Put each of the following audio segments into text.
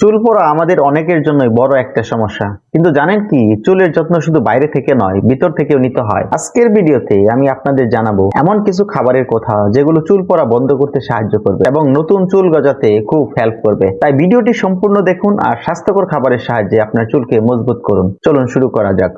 চুল পড়া আমাদের অনেকের জন্যই বড় একটা সমস্যা। কিন্তু জানেন কি, চুলের যত্ন শুধু বাইরে থেকে নয়, ভিতর থেকেও নিতে হয়। আজকের ভিডিওতে আমি আপনাদের জানাব এমন কিছু খাবারের কথা যেগুলো চুল পড়া বন্ধ করতে সাহায্য করবে এবং নতুন চুল গজাতে খুব হেল্প করবে। তাই ভিডিওটি সম্পূর্ণ দেখুন আর স্বাস্থ্যকর খাবারের সাহায্যে আপনার চুলকে মজবুত করুন। চলুন শুরু করা যাক।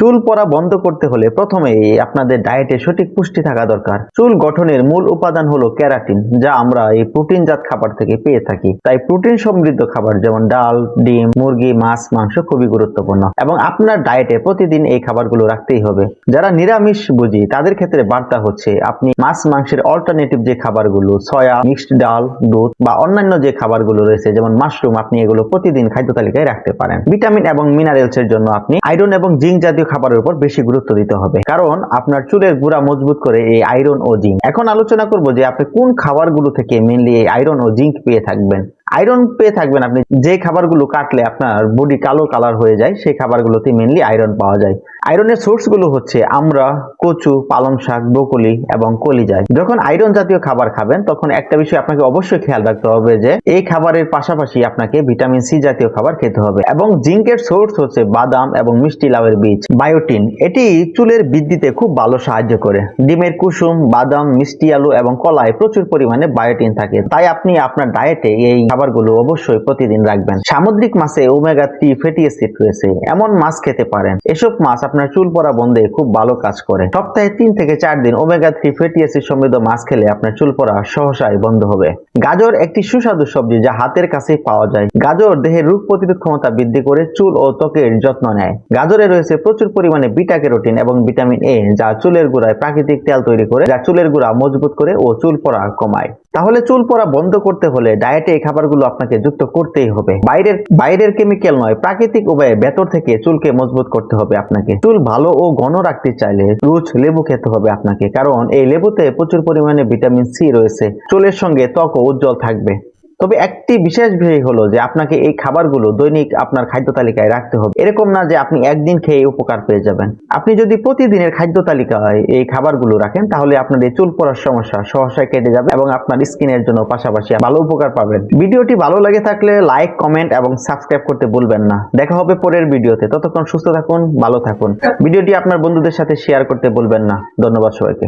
চুল পড়া বন্ধ করতে হলে প্রথমেই আপনাদের ডায়েটে সঠিক পুষ্টি থাকা দরকার। চুল গঠনের মূল উপাদান হলো ক্যারাটিন, যা আমরা এই প্রোটিনজাত খাবার থেকে পেয়ে থাকি। তাই প্রোটিন সমৃদ্ধ খাবার যেমন ডাল, ডিম, মুরগি, মাছ, মাংস খুবই গুরুত্বপূর্ণ। এবং আপনার ডায়েটে প্রতিদিন এই খাবারগুলো রাখতেই হবে। যারা নিরামিষ বুঝি, তাদের ক্ষেত্রে বার্তা হচ্ছে, আপনি মাছ, মাংসের অল্টারনেটিভ যে খাবারগুলো, সয়া মিক্সড ডাল, দুধ বা অন্যান্য যে খাবারগুলো রয়েছে, যেমন মাশরুম আপনি এগুলো প্রতিদিন খাদ্য তালিকায় রাখতে পারেন। ভিটামিন এবং মিনারেলস এর জন্য আপনি আয়রন এবং জিঙ্ক জাতীয় খাবারের উপর বেশি গুরুত্ব দিতে হবে। কারণ আপনার চুলের গুড়া মজবুত করে এই আয়রন ও জিঙ্ক। এখন আলোচনা করব যে আপনি কোন খাবারগুলো থেকে মেনলি এই আয়রন ও জিঙ্ক পেয়ে থাকবেন। আয়রন পেয়ে থাকবেন আপনি। যে খাবারগুলো কাটলে আপনার বডি কালো কালার হয়ে যায়, সেই খাবারগুলোতে মেনলি আয়রন পাওয়া যায়। আয়রনের সোর্সগুলো হচ্ছে আমরা, কচু, পালং শাক, ব্রোকলি এবং কলিজায় যখন আয়রন জাতীয় খাবার খাবেন, তখন একটা বিষয় আপনাকে অবশ্যই খেয়াল রাখতে হবে যে, এই খাবারের পাশাপাশি আপনাকে ভিটামিন সি জাতীয় খাবার খেতে হবে এবং জিঙ্কের সোর্স হচ্ছে বাদাম এবং মিষ্টি লাউয়ের বীজ বায়োটিন এটি চুলের বৃদ্ধিতে খুব ভালো সাহায্য করে। ডিমের কুসুম, বাদাম, মিষ্টি আলু এবং কলায় প্রচুর পরিমাণে বায়োটিন থাকে। তাই আপনি আপনার ডায়েটে এই খাবারগুলো অবশ্যই প্রতিদিন রাখবেন। সামুদ্রিক মাছে ওমেগা থ্রি ফ্যাটি অ্যাসিড রয়েছে। এমন মাছ খেতে পারেন। এসব মাছ আপনার চুল পড়া বন্ধে খুব ভালো কাজ করে। সপ্তাহে তিন থেকে চার দিন ওমেগা থ্রি ফ্যাটি অ্যাসিড সমৃদ্ধ মাছ খেলে আপনার চুল পড়া সহসাই বন্ধ হবে। গাজর একটি সুস্বাদু সবজি যা হাতের কাছেই পাওয়া যায়। গাজর দেহের রোগ প্রতিরোধ ক্ষমতা বৃদ্ধি করে চুল ও ত্বকের যত্ন নেয়। গাজরে রয়েছে প্রচুর পরিমাণে বিটা ক্যারোটিন এবং ভিটামিন এ যা চুলের গোড়ায় প্রাকৃতিক তেল তৈরি করে, যা চুলের গোড়া মজবুত করে ও চুল পড়া কমায়। তাহলে চুল পড়া বন্ধ করতে হলে ডায়েটে এই খাবারগুলো আপনাকে যুক্ত করতেই হবে। বাইরের বাইরের কেমিক্যাল নয়, প্রাকৃতিক উপায়ে ভেতর থেকে চুলকে মজবুত করতে হবে আপনাকে। চুল ভালো ও ঘন রাখতে চাইলে রুচ লেবু খেতে হবে আপনাকে, কারণ এই লেবুতে প্রচুর পরিমাণে ভিটামিন সি রয়েছে। চুলের সঙ্গে ত্বক উজ্জ্বল থাকবে। তবে একটি বিশেষ বিষয় হলো যে আপনাকে এই খাবারগুলো দৈনিক আপনার খাদ্য তালিকায় রাখতে হবে। এরকম না যে আপনি একদিন খেয়ে উপকার পেয়ে যাবেন। আপনি যদি প্রতিদিনের খাদ্য তালিকায় এই খাবারগুলো রাখেন, তাহলে আপনার এই চুল পড়ার সমস্যা সহসায় কেটে যাবে এবং আপনার স্কিনের জন্য পাশাপাশি ভালো উপকার পাবেন। ভিডিওটি ভালো লাগে থাকলে লাইক, কমেন্ট এবং সাবস্ক্রাইব করতে ভুলবেন না। দেখা হবে পরের ভিডিওতে। ততক্ষণ সুস্থ থাকুন, ভালো থাকুন। ভিডিওটি আপনার বন্ধুদের সাথে শেয়ার করতে ভুলবেন না। ধন্যবাদ সবাইকে।